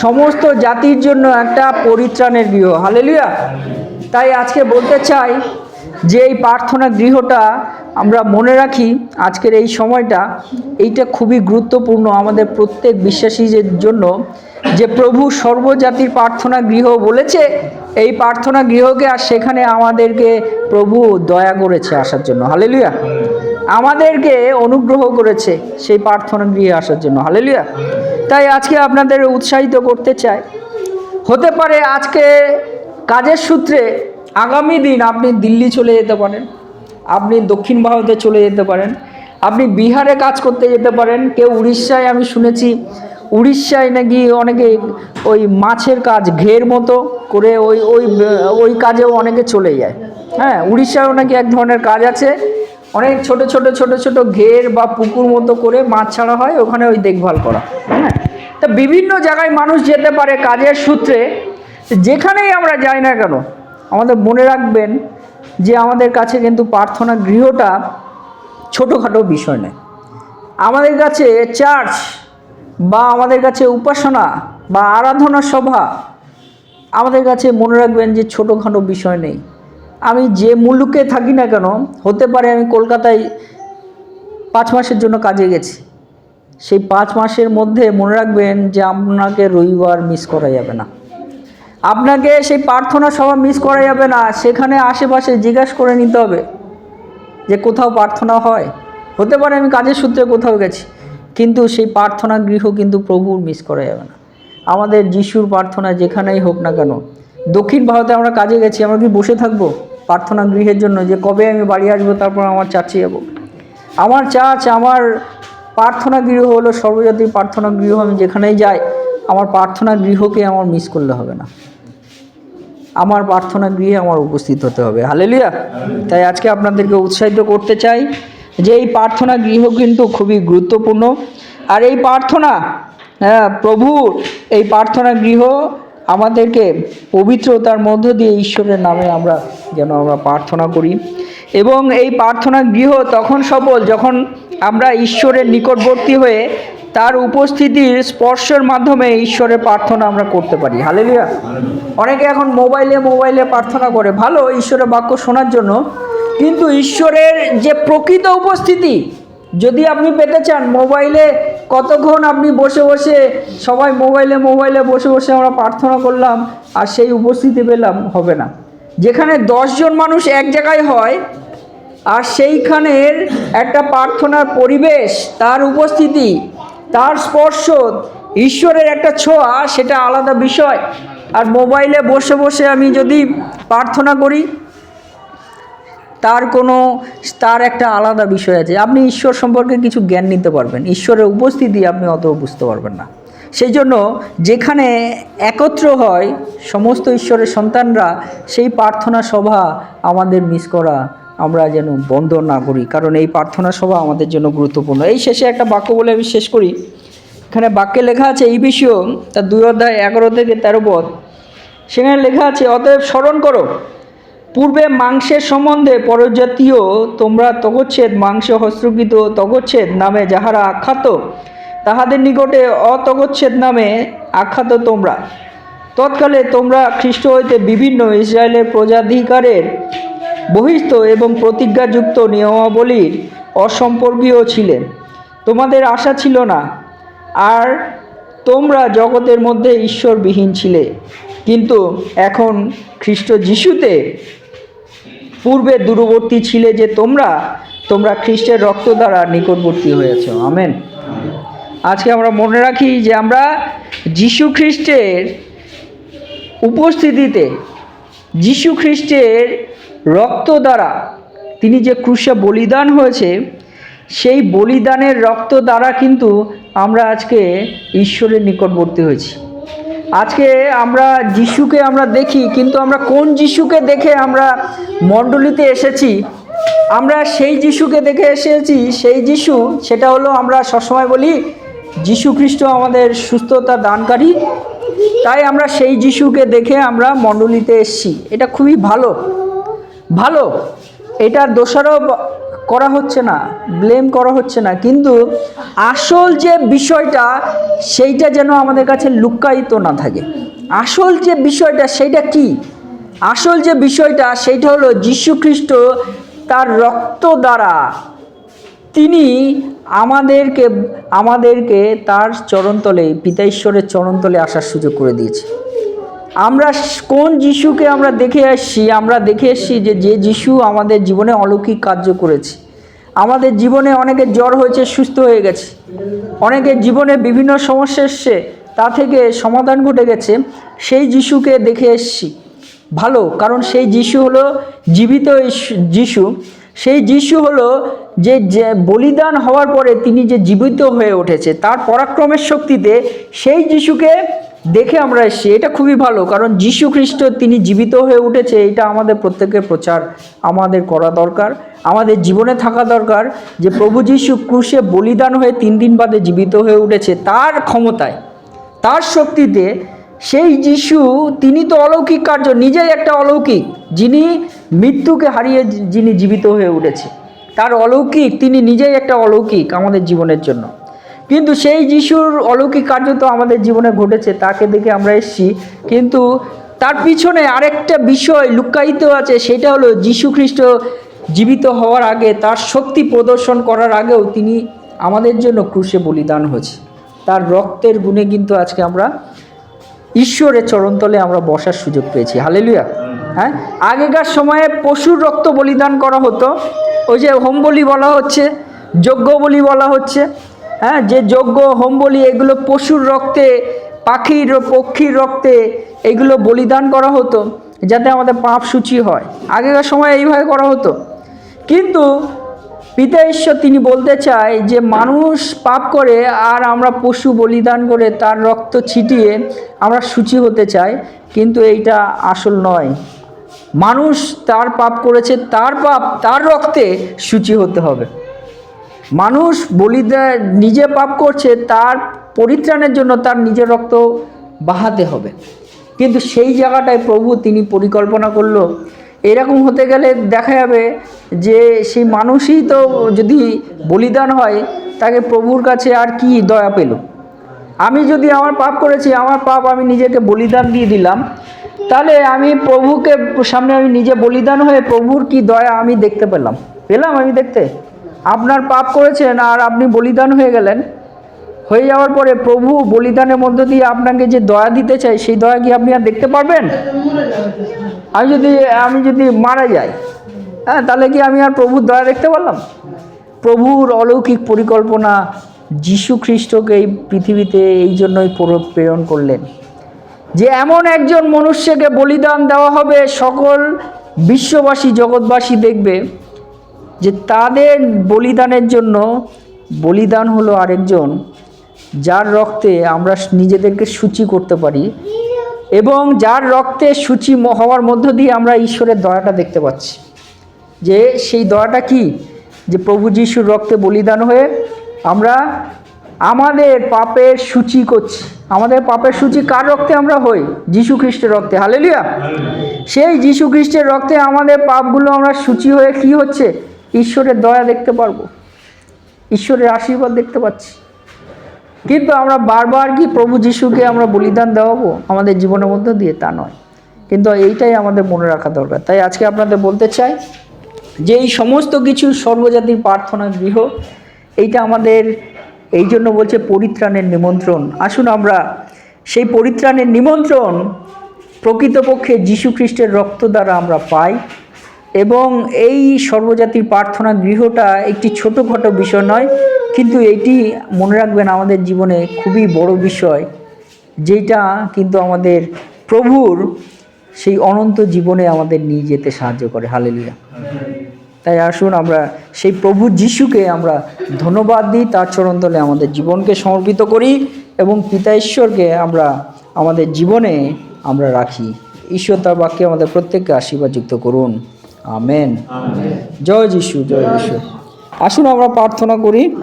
সমস্ত জাতির জন্য একটা পরিত্রাণের গৃহ। হালেলুয়া। তাই আজকে বলতে চাই যে এই প্রার্থনা গৃহটা আমরা মনে রাখি আজকের এই সময়টা, এইটা খুবই গুরুত্বপূর্ণ আমাদের প্রত্যেক বিশ্বাসীদের জন্য যে প্রভু সর্বজাতির প্রার্থনা গৃহ বলেছে, এই প্রার্থনা গৃহকে আর সেখানে আমাদেরকে প্রভু দয়া করেছে আসার জন্য। হালেলুয়া। আমাদেরকে অনুগ্রহ করেছে সেই প্রার্থনা গৃহে আসার জন্য। হালেলুয়া। তাই আজকে আপনাদের উৎসাহিত করতে চাই। হতে পারে আজকে কাজের সূত্রে আগামী দিন আপনি দিল্লি চলে যেতে পারেন, আপনি দক্ষিণ ভারতে চলে যেতে পারেন, আপনি বিহারে কাজ করতে যেতে পারেন, কেউ উড়িষ্যায় আমি শুনেছি, উড়িষ্যায় নাকি অনেকে ওই মাছের কাজ ঘের মতো করে ওই ওই ওই কাজেও অনেকে চলে যায়। হ্যাঁ উড়িষ্যায়ও নাকি এক ধরনের কাজ আছে অনেক ছোট ছোট ছোট ছোট ঘের বা পুকুর মতো করে মাছ ছাড়া হয়, ওখানে ওই দেখভাল করা হ্যাঁ? তা বিভিন্ন জায়গায় মানুষ যেতে পারে কাজের সূত্রে, যেখানেই আমরা যাই না কেন, আমাদের মনে রাখবেন যে আমাদের কাছে কিন্তু প্রার্থনা গৃহটা ছোটোখাটো বিষয় নয়। আমাদের কাছে চার্চ বা আমাদের কাছে উপাসনা বা আরাধনা সভা, আমাদের কাছে মনে রাখবেন যে ছোটোখাটো বিষয় নেই। আমি যে মুলুকে থাকি না কেন, হতে পারে আমি কলকাতায় পাঁচ মাসের জন্য কাজে গেছি। সেই পাঁচ মাসের মধ্যে মনে রাখবেন যে আপনাকে রবিবার মিস করা যাবে না। আপনাকে সেই প্রার্থনা সভা মিস করা যাবে না, সেখানে আশেপাশে জিজ্ঞাসা করে নিতে হবে যে কোথাও প্রার্থনা হয়। হতে পারে আমি কাজের সূত্রে কোথাও গেছি, কিন্তু সেই প্রার্থনা গৃহ কিন্তু প্রভুর মিস করা যাবে না। আমাদের যিশুর প্রার্থনা যেখানেই হোক না কেন, দক্ষিণ ভারতে আমরা কাজে গেছি, আমরা কি বসে থাকব? প্রার্থনা গৃহের জন্য যে কবে আমি বাড়ি আসব, তারপর আমার চার্চে যাব আমার চার্চ আমার প্রার্থনা গৃহ হলো সর্বজাতির প্রার্থনা গৃহ। আমি যেখানেই যাই, আমার প্রার্থনা গৃহকে আমার মিস করলে হবে না। আমার প্রার্থনা গৃহে আমার উপস্থিত হতে হবে। হালেলুয়া তাই আজকে আপনাদেরকে উৎসাহিত করতে চাই যে এই প্রার্থনা গৃহ কিন্তু খুবই গুরুত্বপূর্ণ। আর এই প্রার্থনা হ্যাঁ প্রভু এই প্রার্থনা গৃহ আমাদেরকে পবিত্রতার মধ্য দিয়ে ঈশ্বরের নামে আমরা যেন আমরা প্রার্থনা করি। এবং এই প্রার্থনা গৃহ তখন সফল যখন আমরা ঈশ্বরের নিকটবর্তী হয়ে তার উপস্থিতির স্পর্শের মাধ্যমে ঈশ্বরের প্রার্থনা আমরা করতে পারি। হালেলুয়া অনেকে এখন মোবাইলে মোবাইলে প্রার্থনা করে। ভালো, ঈশ্বরের বাক্য শোনার জন্য। কিন্তু ঈশ্বরের যে প্রকৃত উপস্থিতি, যদি আপনি পেতে চান, মোবাইলে কতক্ষণ আপনি বসে বসে সবাই মোবাইলে মোবাইলে বসে বসে আমরা প্রার্থনা করলাম আর সেই উপস্থিতি পেলাম, হবে না। যেখানে দশজন মানুষ এক জায়গায় হয় আর সেইখানের একটা প্রার্থনার পরিবেশ, তার উপস্থিতি, তার স্পর্শ, ঈশ্বরের একটা ছোঁয়া, সেটা আলাদা বিষয়। আর মোবাইলে বসে বসে আমি যদি প্রার্থনা করি তার কোনো, তার একটা আলাদা বিষয় আছে। আপনি ঈশ্বর সম্পর্কে কিছু জ্ঞান নিতে পারবেন। ঈশ্বরের উপস্থিতি আপনি অত বুঝতে পারবেন না। সেই জন্য যেখানে একত্র হয় সমস্ত ঈশ্বরের সন্তানরা, সেই প্রার্থনা সভা আমাদের মিস করা আমরা যেন বন্ধ না করি। কারণ এই প্রার্থনা সভা আমাদের জন্য গুরুত্বপূর্ণ। এই শেষে একটা বাক্য বলে আমি শেষ করি। এখানে বাক্যে লেখা আছে, এই বিষয় তার দুই অধ্যায় এগারো থেকে তেরো পদ সেখানে লেখা আছে, অতএব স্মরণ করো। পূর্বে মাংসের সম্বন্ধে পরজাতীয় তোমরা তগচ্ছেদ মাংস হস্ত্রকৃত তগচ্ছেদ নামে যাহারা আখ্যাত, তাহাদের নিকটে অতগচ্ছেদ নামে আখ্যাত তোমরা। তৎকালে তোমরা খ্রিস্ট হইতে বিভিন্ন ইসরায়েলের প্রজাধিকারের বহিস্থ এবং প্রতিজ্ঞাযুক্ত নিয়মাবলীর অসম্পর্কীয় ছিলেন তোমাদের আশা ছিল না, আর তোমরা জগতের মধ্যে ঈশ্বরবিহীন ছিলে। কিন্তু এখন খ্রিস্ট যিশুতে পূর্বে দূরবর্তী ছিলে যে তোমরা তোমরা খ্রিস্টের রক্ত দ্বারা নিকটবর্তী হয়েছ। আমেন। আজকে আমরা মনে রাখি যে আমরা যিশু খ্রিস্টের উপস্থিতিতে, যিশু খ্রিস্টের রক্ত দ্বারা তিনি যে ক্রুশে বলিদান হয়েছে, সেই বলিদানের রক্ত দ্বারা কিন্তু আমরা আজকে ঈশ্বরের নিকটবর্তী হয়েছি। আজকে আমরা যিশুকে আমরা দেখি, কিন্তু আমরা কোন যিশুকে দেখে আমরা মণ্ডলীতে এসেছি? আমরা সেই যিশুকে দেখে এসেছি, সেই যিশু, সেটা হলো আমরা সবসময় বলি, যিশু খ্রিস্ট আমাদের সুস্থতা দানকারী। তাই আমরা সেই যিশুকে দেখে আমরা মণ্ডলীতে এসেছি। এটা খুবই ভালো। ভালো। এটার দোষারোপ করা হচ্ছে না ব্লেম করা হচ্ছে না। কিন্তু আসল যে বিষয়টা, সেইটা যেন আমাদের কাছে লুক্কায়িত না থাকে। আসল যে বিষয়টা, সেইটা কি? আসল যে বিষয়টা, সেইটা হলো যীশু খ্রিস্ট তার রক্ত দ্বারা তিনি আমাদেরকে আমাদেরকে তার চরণতলে, পিতা ঈশ্বরের চরণতলে আসার সুযোগ করে দিয়েছে। আমরা কোন যিশুকে আমরা দেখে এসছি আমরা দেখে এসছি যে যে যিশু আমাদের জীবনে অলৌকিক কার্য করেছে। আমাদের জীবনে অনেকের জ্বর হয়েছে, সুস্থ হয়ে গেছে। অনেকের জীবনে বিভিন্ন সমস্যা এসছে, তা থেকে সমাধান ঘটে গেছে। সেই যিশুকে দেখে এসছি। ভালো, কারণ সেই যিশু হলো জীবিত যিশু। সেই যিশু হলো যে বলিদান হওয়ার পরে তিনি যে জীবিত হয়ে উঠেছে, তার পরাক্রমের শক্তিতে সেই যিশুকে দেখে আমরা এসেছি। এটা খুবই ভালো, কারণ যিশু খ্রিস্ট তিনি জীবিত হয়ে উঠেছে, এটা আমাদের প্রত্যেকের প্রচার, আমাদের করা দরকার, আমাদের জীবনে থাকা দরকার যে প্রভু যিশু ক্রুশে বলিদান হয়ে তিন দিন বাদে জীবিত হয়ে উঠেছে, তার ক্ষমতায়, তার শক্তিতে সেই যিশু, তিনি তো অলৌকিক কার্য, নিজেই একটা অলৌকিক, যিনি মৃত্যুকে হারিয়ে যিনি জীবিত হয়ে উঠেছে, তার অলৌকিক, তিনি নিজেই একটা অলৌকিক আমাদের জীবনের জন্য। কিন্তু সেই যিশুর অলৌকিক কার্য তো আমাদের জীবনে ঘটেছে, তাকে দেখে আমরা এসেছি। কিন্তু তার পিছনে আরেকটা বিষয় লুক্কায়িত আছে, সেটা হলো যিশু খ্রিস্ট জীবিত হওয়ার আগে, তার শক্তি প্রদর্শন করার আগেও তিনি আমাদের জন্য ক্রুশে বলিদান হয়েছে। তার রক্তের গুণে কিন্তু আজকে আমরা ঈশ্বরের চরণতলে আমরা বসার সুযোগ পেয়েছি। হালেলুয়া। হ্যাঁ? আগেকার সময়ে পশুর রক্ত বলিদান করা হতো। ওই যে হোম বলি বলা হচ্ছে, যজ্ঞ বলি বলা হচ্ছে। হ্যাঁ যে যজ্ঞ হোম বলি এগুলো পশুর রক্তে, পাখির পক্ষীর রক্তে এগুলো বলিদান করা হতো, যাতে আমাদের পাপ সূচি হয়। আগেকার সময় এইভাবে করা হতো। কিন্তু পিতা ঈশ্বর তিনি বলতে চায় যে, মানুষ পাপ করে আর আমরা পশু বলিদান করে তার রক্ত ছিটিয়ে আমরা সূচি হতে চাই, কিন্তু এইটা আসল নয়। মানুষ তার পাপ করেছে, তার পাপ, তার রক্তে সূচি হতে হবে। মানুষ বলিদান নিজে পাপ করছে, তার পরিত্রাণের জন্য তার নিজের রক্ত বাহাতে হবে। কিন্তু সেই জায়গাটায় প্রভু তিনি পরিকল্পনা করল, এরকম হতে গেলে দেখা যাবে যে সেই মানুষই তো যদি বলিদান হয়, তাকে প্রভুর কাছে আর কি দয়া পেল? আমি যদি আমার পাপ করেছি, আমার পাপ আমি নিজেকে বলিদান দিয়ে দিলাম, তাহলে আমি প্রভুকে সামনে আমি নিজে বলিদান হয়ে প্রভুর কি দয়া আমি দেখতে পেলাম? পেলাম আমি দেখতে? আপনার পাপ করেছেন আর আপনি বলিদান হয়ে গেলেন। হয়ে যাওয়ার পরে প্রভু বলিদানের মধ্য দিয়ে আপনাকে যে দয়া দিতে চাই সেই দয়া কি আপনি আর দেখতে পারবেন? আমি যদি আমি যদি মারা যাই হ্যাঁ তাহলে কি আমি আর প্রভুর দয়া দেখতে পারলাম? প্রভুর অলৌকিক পরিকল্পনা যীশু খ্রিস্টকে এই পৃথিবীতে এই জন্যই প্র- প্রেরণ করলেন। যে এমন একজন মনুষ্যকে বলিদান দেওয়া হবে, সকল বিশ্ববাসী, জগৎবাসী দেখবে। যে তাদের বলিদানের জন্য বলিদান হলো আরেকজন যার রক্তে আমরা নিজেদেরকে সূচি করতে পারি এবং যার রক্তে সূচি হওয়ার মধ্য দিয়ে আমরা ঈশ্বরের দয়াটা দেখতে পাচ্ছি। যে সেই দয়াটা কি? যে প্রভু যিশুর রক্তে বলিদান হয়ে আমরা আমাদের পাপের সূচি করছি। আমাদের পাপের সূচি কার রক্তে আমরা হই? যিশু খ্রিস্টের রক্তে। হালেলিয়া সেই যিশু খ্রিস্টের রক্তে আমাদের পাপগুলো আমরা সূচি হয়ে কি হচ্ছে? ঈশ্বরের দয়া দেখতে পারব। ঈশ্বরের আশীর্বাদ দেখতে পাচ্ছি। কিন্তু আমরা বারবার কি প্রভু যিশুকে আমরা বলিদান দেওয়াবো? আমাদের জীবনের মধ্যে দিয়ে তা নয়। কিন্তু এইটাই আমাদের মনে রাখা দরকার। তাই আজকে আপনাদের বলতে চাই যে এই সমস্ত কিছু সর্বজাতির প্রার্থনা গৃহ, এইটা আমাদের এই জন্য বলছে পরিত্রাণের নিমন্ত্রণ। আসুন আমরা সেই পরিত্রাণের নিমন্ত্রণ প্রকৃতপক্ষে যীশু খ্রিস্টের রক্ত দ্বারা আমরা পাই। এবং এই সর্বজাতির প্রার্থনা গৃহটা একটি ছোটোখাটো বিষয় নয়, কিন্তু এটি মনে রাখবেন আমাদের জীবনে খুবই বড় বিষয়, যেটা কিন্তু আমাদের প্রভুর সেই অনন্ত জীবনে আমাদের নিয়ে যেতে সাহায্য করে। হালেলুয়া। তাই আসুন আমরা সেই প্রভু যিশুকে আমরা ধন্যবাদ দিই, তার চরণতলে আমাদের জীবনকে সমর্পিত করি এবং পিতা ঈশ্বরকে আমরা আমাদের জীবনে আমরা রাখি। ঈশ্বর তার বাক্যে আমাদের প্রত্যেককে আশীর্বাদ যুক্ত করুন। আমেন। জয় যিশু জয় যিশু। আসুন আমরা প্রার্থনা করি।